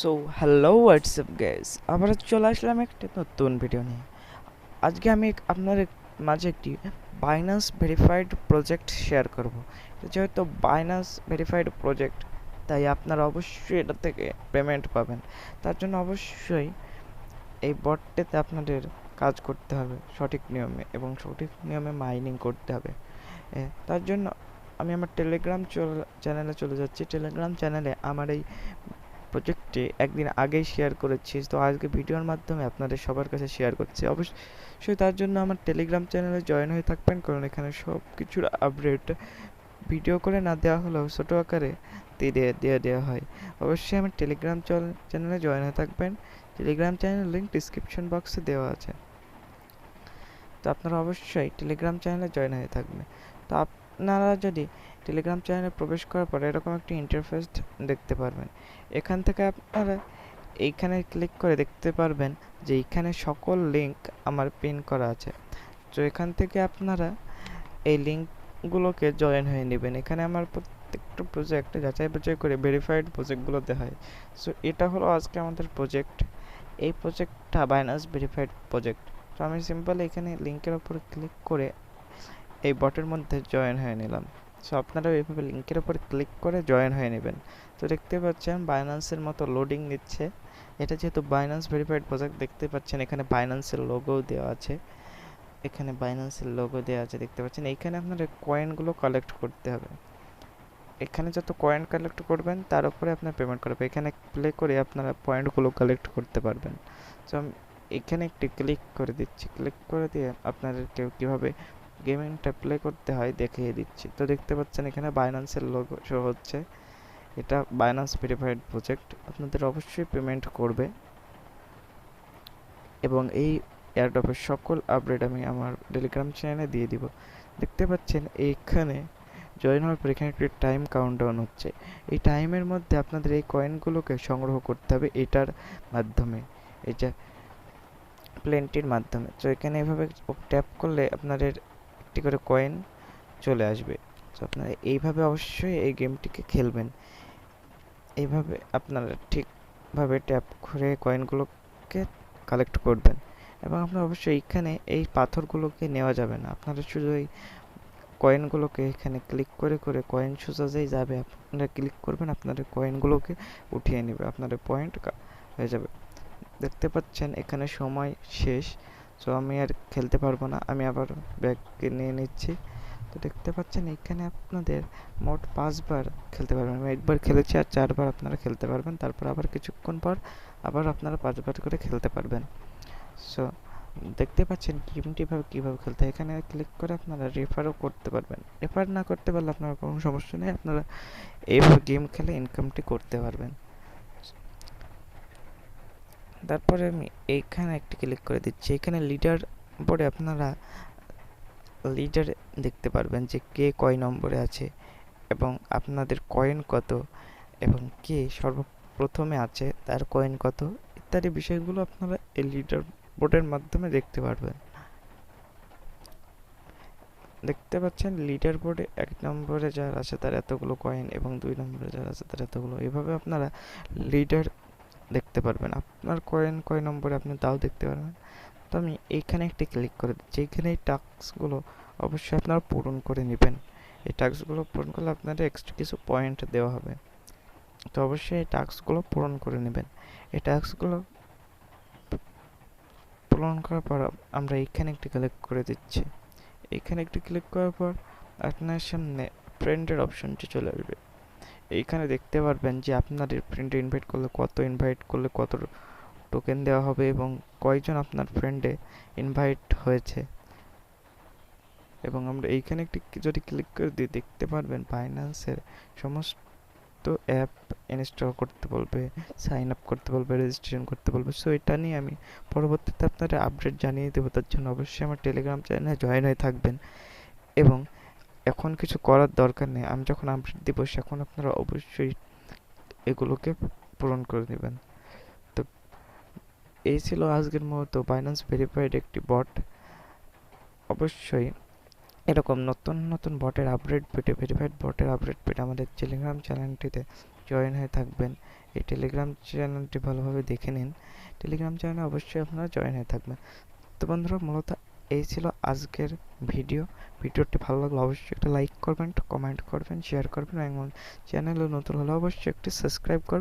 So hello WhatsApp gas আবার চলে আসলাম একটা নতুন ভিডিও নিয়ে। আজকে আমি আপনাদের মাঝে একটি বাইনান্স ভেরিফাইড প্রজেক্ট শেয়ার করব। যেহেতু বাইনান্স ভেরিফাইড প্রজেক্ট তাই আপনারা অবশ্যই এটা থেকে পেমেন্ট পাবেন। তার জন্য অবশ্যই এই বটটিতে আপনাদের কাজ করতে হবে। সঠিক নিয়মে এবং সঠিক নিয়মে মাইনিং করতে হবে। তার জন্য আমি আমার টেলিগ্রাম চ্যানেলে চলে যাচ্ছি। টেলিগ্রাম চ্যানেলে আমার এই প্রজেক্টটি একদিন আগেই শেয়ার করেছি। তো আজকে ভিডিওর মাধ্যমে আপনাদের সবার কাছে শেয়ার করছি। অবশ্যই তার জন্য আমার টেলিগ্রাম চ্যানেলে জয়েন হয়ে থাকবেন, কারণ এখানে সব কিছুর আপডেট ভিডিও করে না দেওয়া হলেও ছোটো আকারে দিয়ে দিয়ে দেওয়া হয়। অবশ্যই আমার টেলিগ্রাম চ্যানেলে জয়েন হয়ে থাকবেন। টেলিগ্রাম চ্যানেল লিঙ্ক ডিসক্রিপশন বক্সে দেওয়া আছে। তো আপনারা অবশ্যই টেলিগ্রাম চ্যানেলে জয়েন হয়ে থাকবেন। তো আপনারা যদি টেলিগ্রাম চ্যানেলে প্রবেশ করার পরে এরকম একটি ইন্টারফেস দেখতে পারবেন। এখান থেকে আপনারা এইখানে ক্লিক করে দেখতে পারবেন যে এইখানে সকল লিঙ্ক আমার পিন করা আছে। তো এখান থেকে আপনারা এই লিঙ্কগুলোকে জয়েন হয়ে নেবেন। এখানে আমার প্রত্যেকটা প্রজেক্ট যাচাই বাছাই করে ভেরিফাইড প্রজেক্টগুলোতে হয়। সো এটা হলো আজকে আমাদের প্রজেক্ট এই প্রজেক্টটা বাইনান্স ভেরিফাইড প্রজেক্ট তো আমি সিম্পল এখানে লিঙ্কের উপর ক্লিক করে এই বটের মধ্যে জয়েন হয়ে নিলাম। সো আপনারা এইভাবে লিঙ্কের উপর ক্লিক করে জয়েন হয়ে নেবেন। তো দেখতে পাচ্ছেন বাইন্যান্সের মতো লোডিং নিচ্ছে। এটা যেহেতু বাইন্যান্স ভেরিফাইড প্রজেক্ট দেখতে পাচ্ছেন এখানে বাইন্যান্সের লোগো দেওয়া আছে। এখানে বাইন্যান্সের লোগো দেওয়া আছে, দেখতে পাচ্ছেন। এইখানে আপনার কয়েনগুলো কালেক্ট করতে হবে। এখানে যত কয়েন কালেক্ট করবেন, তার উপরে আপনার পেমেন্ট করবে এখানে প্লে করে আপনারা পয়েন্টগুলো কালেক্ট করতে পারবেন। তো এখানে একটি ক্লিক করে দিচ্ছি। ক্লিক করে দিয়ে আপনাদেরকে কীভাবে গেমিংটা প্লে করতে হয়, দেখিয়ে দিচ্ছি। তো দেখতে পাচ্ছেন এখানে বাইন্যান্সের লোগো শো হচ্ছে। এটা বাইনান্স ভেরিফাইড প্রজেক্ট আপনাদের অবশ্যই পেমেন্ট করবে। এবং এই এয়ারড্রপের সকল আপডেট আমি আমার টেলিগ্রাম চ্যানেলে দিয়ে দিব। দেখতে পাচ্ছেন এইখানে জয়েন হওয়ার পর এখানে একটি টাইম কাউন্টডাউন হচ্ছে। এই টাইমের মধ্যে আপনাদের এই কয়েনগুলোকে সংগ্রহ করতে হবে এটার মাধ্যমে। এটা প্লেনটির মাধ্যমে। তো এখানে এভাবে ট্যাপ করলে আপনাদের একটি করে কয়েন চলে আসবে। তো আপনারা এইভাবে অবশ্যই এই গেমটিকে খেলবেন। এইভাবে আপনারা ঠিকভাবে ট্যাপ করে কয়েনগুলোকে কালেক্ট করবেন। এবং আপনারা অবশ্যই এইখানে এই পাথরগুলোকে নেওয়া যাবে না। আপনারা শুধু এই কয়েনগুলোকে এখানে ক্লিক করে করে কয়েন সোজা যেই যাবে, আপনারা ক্লিক করবেন, আপনাদের কয়েনগুলোকে উঠিয়ে নেবে। আপনাদের পয়েন্ট হয়ে যাবে। দেখতে পাচ্ছেন এখানে সময় শেষ। সো আমি আর খেলতে পারব না। আমি আবার ব্যাগকে নিয়ে নিচ্ছি। তো দেখতে পাচ্ছেন, এখানে আপনাদের মোট পাঁচবার খেলতে পারবেন। আমি একবার খেলেছি আর চারবার আপনারা খেলতে পারবেন। তারপর আবার কিছুক্ষণ পর আবার আপনারা পাঁচবার করে খেলতে পারবেন। সো দেখতে পাচ্ছেন, গেমটি ভাবে কীভাবে খেলতে হয়? এখানে ক্লিক করে আপনারা রেফারও করতে পারবেন। রেফার না করতে পারলে আপনার কোনো সমস্যা নেই। আপনারা এইভাবে গেম খেলে ইনকামটি করতে পারবেন। তারপরে আমি এইখানে একটি ক্লিক করে দিচ্ছি। এখানে লিডার বোর্ডে আপনারা লিডার দেখতে পারবেন যে কে কয় নম্বরে আছে এবং আপনাদের কয়েন কত এবং কে সর্বপ্রথমে আছে, তার কয়েন কত ইত্যাদি বিষয়গুলো আপনারা এই লিডার বোর্ডের মাধ্যমে দেখতে পারবেন। দেখতে পাচ্ছেন লিডার বোর্ডে এক নম্বরে যারা আছে তার এতগুলো কয়েন এবং দুই নম্বরে যারা আছে তার এতগুলো। এভাবে আপনারা লিডার দেখতে পারবেন। আপনার কয়েন কয় নম্বরে আপনি তাও দেখতে পারবেন। তো আমি এইখানে একটি ক্লিক করে দিচ্ছি। এইখানে এই টাস্কগুলো অবশ্যই আপনারা পূরণ করে নেবেন। এই টাস্কগুলো পূরণ করলে আপনাদের এক্সট্রা কিছু পয়েন্ট দেওয়া হবে। তো অবশ্যই এই টাস্কগুলো পূরণ করে নেবেন। এই টাস্কগুলো পূরণ করার পর আমরা এইখানে একটি ক্লিক করে দিচ্ছি। এইখানে একটি ক্লিক করার পর আপনার সামনে ফ্রেন্ডের অপশনটি চলে আসবে। এইখানে দেখতে পারবেন যে আপনাদের ফ্রেন্ডে ইনভাইট করলে কত ইনভাইট করলে কত টোকেন দেওয়া হবে এবং কয়জন আপনার ফ্রেন্ডে ইনভাইট হয়েছে। এবং আমরা এইখানে একটি যদি ক্লিক করে দিই দেখতে পারবেন বাইন্যান্সের সমস্ত অ্যাপ ইনস্টল করতে বলবে সাইন আপ করতে বলবে রেজিস্ট্রেশন করতে বলবে। সো এটা নিয়ে আমি পরবর্তীতে আপনাদের আপডেট জানিয়ে দেবো। তার জন্য অবশ্যই আমার টেলিগ্রাম চ্যানেলে জয়েন হয়ে থাকবেন। এবং এখন কিছু করার দরকার নেই। আমি যখন আপডেট দিব, সেখন আপনারা অবশ্যই এগুলোকে পূরণ করে নেবেন তো এই ছিল আজকের মতো বাইন্যান্স ভেরিফাইড একটি বট অবশ্যই এরকম নতুন নতুন বটের আপডেট পেতে ভেরিফাইড বটের আপডেট পেতে আমাদের টেলিগ্রাম চ্যানেলটিতে জয়েন হয়ে থাকবেন। এই টেলিগ্রাম চ্যানেলটি ভালোভাবে দেখে নিন। টেলিগ্রাম চ্যানেলে অবশ্যই আপনারা জয়েন হয়ে থাকবেন। তো বন্ধুরা, মূলত এই ছিল আজকের ভিডিও। ভিডিওটি ভালো লাগলে অবশ্যই একটা লাইক করবেন কমেন্ট করবেন শেয়ার করবেন এবং চ্যানেলে নতুন হলে অবশ্যই একটি সাবস্ক্রাইব করবেন।